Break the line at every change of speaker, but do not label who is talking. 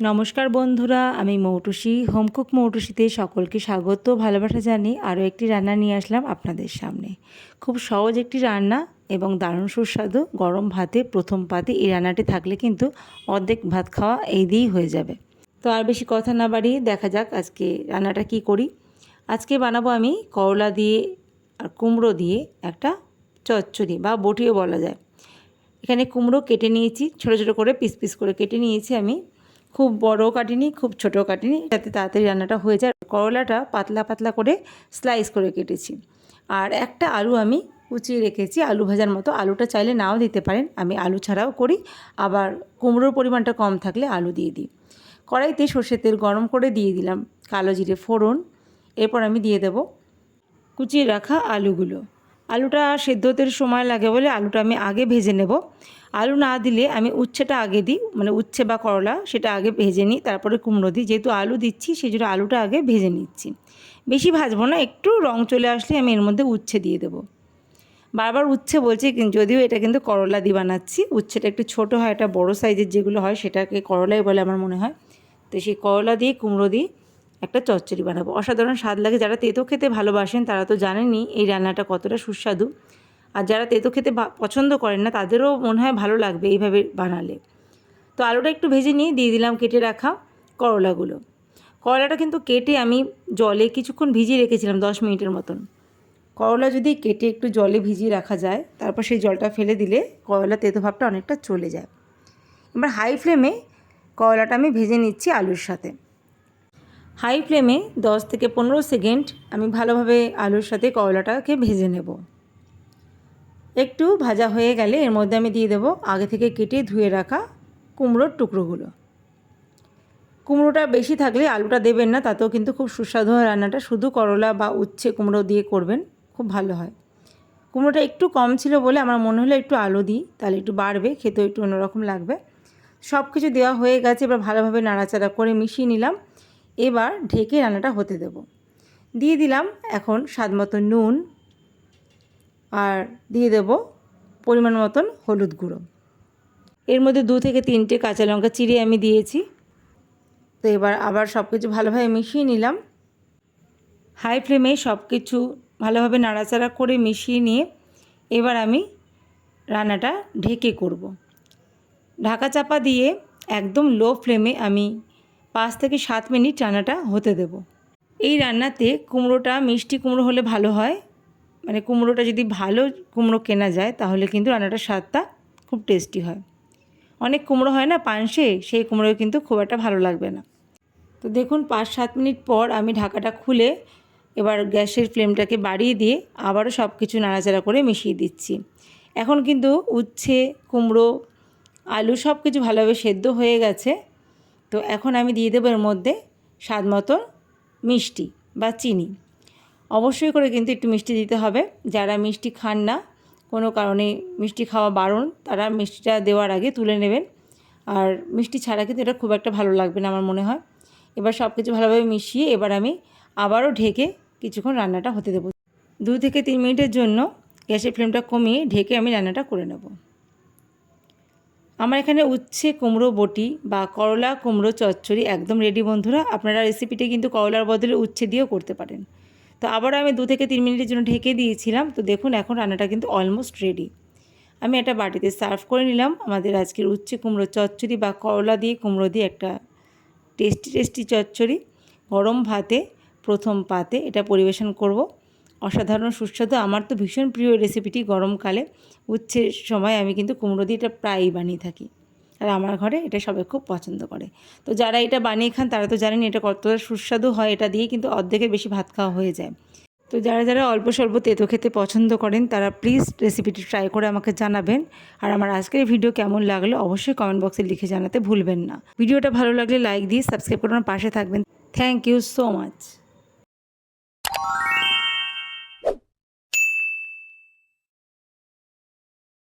নমস্কার বন্ধুরা, আমি মৌটুসি হোমকুক মৌটুসিতে সকলকে স্বাগত, ভালোবাসা জানি আরও একটি রান্না নিয়ে আসলাম আপনাদের সামনে। খুব সহজ একটি রান্না এবং দারুণ সুস্বাদু গরম ভাতে প্রথম পাতে এই রান্নাটি থাকলে কিন্তু অর্ধেক ভাত খাওয়া এই দিয়েই হয়ে যাবে। তো আর বেশি কথা না বাড়িয়ে দেখা যাক আজকে রান্নাটা কি করি। আজকে বানাবো আমি করলা দিয়ে আর কুমড়ো দিয়ে একটা চচ্চড়ি বা বটিও বলা যায়। এখানে কুমড়ো কেটে নিয়েছি, ছোটো ছোটো করে পিস পিস করে কেটে নিয়েছি আমি। খুব বড় কাটিনি, খুব ছোট কাটিনি। যাতে তাড়াতাড়ি রান্নাটা হয়ে যায়। করলাটা পাতলা পাতলা করে স্লাইস করে কেটেছি। আর একটা আলু আমি কুচিয়ে রেখেছি। আলু ভাজার মতো। আলুটা চাইলে নাও দিতে পারেন। আমি আলু ছাড়াও করি। আবার কুমড়োর পরিমাণটা কম থাকলে আলু দিয়ে দিই। কড়াইতে সর্ষের তেল গরম করে দিয়ে দিলাম। কালো জিরে ফোড়ন। এরপর আমি দিয়ে দেব কুচিয়ে রাখা আলুগুলো। আলুটা সেদ্ধ হতে সময় লাগে বলে আলুটা আমি আগে ভেজে নেব। আলু না দিলে আমি উচ্ছেটা আগে দিই মানে উচ্ছে বা করলা সেটা আগে ভেজে নিই, তারপরে কুমড়ো দিই। যেহেতু আলু দিচ্ছি সেই জন্য আলুটা আগে ভেজে নিচ্ছি। বেশি ভাজবো না, একটু রং চলে আসলে আমি এর মধ্যে উচ্ছে দিয়ে দেবো। বারবার উচ্ছে বলছি যদিও এটা কিন্তু করলা দিয়ে বানাচ্ছি, উচ্ছেটা একটু ছোট হয়, এটা বড় সাইজের যেগুলো হয় সেটাকে করলাই বলে আমার মনে হয়। তো সেই করলা দিয়ে, কুমড়ো দিয়ে একটা চচ্চড়ি বানাবো। অসাধারণ স্বাদ লাগে। যারা তেতো খেতে ভালোবাসেন, তারা তো জানেনই এই রান্নাটা কতটা সুস্বাদু। আর যারা তেতো খেতে পছন্দ করেন না, তাদেরও মনে হয় ভালো লাগবে এইভাবে বানালে। তো আলুটা একটু ভেজে নিয়ে দিয়ে দিলাম কেটে রাখা করলাগুলো। করলাটা কিন্তু কেটে আমি জলে কিছুক্ষণ ভিজিয়ে রেখেছিলাম, দশ মিনিটের মতন। করলা যদি কেটে একটু জলে ভিজিয়ে রাখা যায়, তারপর সেই জলটা ফেলে দিলে করলা তেতো ভাবটা অনেকটা চলে যায়। এবার হাই ফ্লেমে করলাটা আমি ভেজে নিচ্ছি আলুর সাথে। হাই ফ্লেমে দশ থেকে পনেরো সেকেন্ড আমি ভালোভাবে আলুর সাথে করলাটাকে ভেজে নেব। একটু ভাজা হয়ে গেলে এর মধ্যে আমি দিয়ে দেবো আগে থেকে কেটে ধুয়ে রাখা কুমড়োর টুকরোগুলো। কুমড়োটা বেশি থাকলে আলুটা দেবেন না, তাতেও কিন্তু খুব সুস্বাদু হয় রান্নাটা। শুধু করলা বা উচ্ছে কুমড়ো দিয়ে করবেন, খুব ভালো হয়। কুমড়োটা একটু কম ছিল বলে আমার মনে হলো একটু আলু দিই, তাহলে একটু বাড়বে, খেতেও একটু অন্যরকম লাগবে। সব কিছু দেওয়া হয়ে গেছে, এবার ভালোভাবে নাড়াচাড়া করে মিশিয়ে নিলাম। এবার ঢেকে রান্নাটা হতে দেব। দিয়ে দিলাম এখন স্বাদ মতো নুন আর দিয়ে দেব পরিমাণ মতন হলুদ গুঁড়ো। এর মধ্যে দু থেকে তিনটে কাঁচা লঙ্কা চিড়ে আমি দিয়েছি। তো এবার আবার সব কিছু ভালোভাবে মিশিয়ে নিলাম। হাই ফ্লেমে সব কিছু ভালোভাবে নাড়াচাড়া করে মিশিয়ে নিয়ে এবার আমি রান্নাটা ঢেকে করব। ঢাকা চাপা দিয়ে একদম লো ফ্লেমে আমি পাঁচ থেকে সাত মিনিট রান্নাটা হতে দেব। এই রান্নাতে কুমড়োটা, মিষ্টি কুমড়ো হলে ভালো হয়। মানে কুমড়োটা যদি ভালো কুমড়ো কেনা যায়, তাহলে কিন্তু রান্নাটার স্বাদটা খুব টেস্টি হয়। অনেক কুমড়ো হয় না পানসে সেই কুমড়ো কিন্তু খুব একটা ভালো লাগবে না। তো দেখুন, পাঁচ সাত মিনিট পর আমি ঢাকাটা খুলে এবার গ্যাসের ফ্লেমটাকে বাড়িয়ে দিয়ে আবারও সব কিছু নাড়াচাড়া করে মিশিয়ে দিচ্ছি। এখন কিন্তু উচ্ছে, কুমড়ো, আলু সব কিছু ভালোভাবে সেদ্ধ হয়ে গেছে। তো এখন আমি দিয়ে দেবো এর মধ্যে স্বাদ মতো মিষ্টি বা চিনি। অবশ্যই করে কিন্তু একটু মিষ্টি দিতে হবে। যারা মিষ্টি খান না, কোনো কারণে মিষ্টি খাওয়া বারণ, তারা মিষ্টিটা দেওয়ার আগে তুলে নেবেন। আর মিষ্টি ছাড়া কিন্তু এটা খুব একটা ভালো লাগবে না আমার মনে হয়। এবার সব কিছু ভালোভাবে মিশিয়ে এবার আমি আবারও ঢেকে কিছুক্ষণ রান্নাটা হতে দেবো। দু থেকে তিন মিনিটের জন্য গ্যাসের ফ্লেমটা কমিয়ে ঢেকে আমি রান্নাটা করে নেব। আমার এখানে উচ্ছে, কুমড়ো, বটি বা করলা, কুমড়ো, চচ্চড়ি একদম রেডি বন্ধুরা। আপনারা রেসিপিটি কিন্তু করলার বদলে উচ্ছে দিয়েও করতে পারেন। তো আবারও আমি দু থেকে তিন মিনিটের জন্য ঢেকে দিয়েছিলাম। তো দেখুন, এখন রান্নাটা কিন্তু অলমোস্ট রেডি আমি একটা বাটিতে সার্ভ করে নিলাম। আমাদের আজকের উচ্ছে, কুমড়ো, চচ্চড়ি বা করলা দিয়ে, কুমড়ো দিয়ে একটা টেস্টি টেস্টি চচ্চড়ি। গরম ভাতে, প্রথম পাতে এটা পরিবেশন করব। অসাধারণ, সুস্বাদু। আমার তো ভীষণ প্রিয় রেসিপিটি গরমকালে। উচ্ছের সময় আমি কিন্তু কুমড়ো দিয়ে এটা প্রায়ই বানিয়ে থাকি। আর আমার ঘরে এটা সবাই খুব পছন্দ করে। তো যারা এটা বানিয়ে খান, তারা তো জানেন এটা কতটা সুস্বাদু হয়, এটা দিয়ে কিন্তু অর্ধেকের বেশি ভাত খাওয়া হয়ে যায়। তো যারা যারা অল্প স্বল্প তেতো খেতে পছন্দ করেন, তারা প্লিজ রেসিপিটি ট্রাই করে আমাকে জানাবেন। আর আমার আজকের ভিডিও কেমন লাগল, অবশ্যই কমেন্ট বক্সে লিখে জানাতে ভুলবেন না। ভিডিওটা ভালো লাগলে লাইক দিয়ে সাবস্ক্রাইব করে আমার পাশে থাকবেন। Thank you so much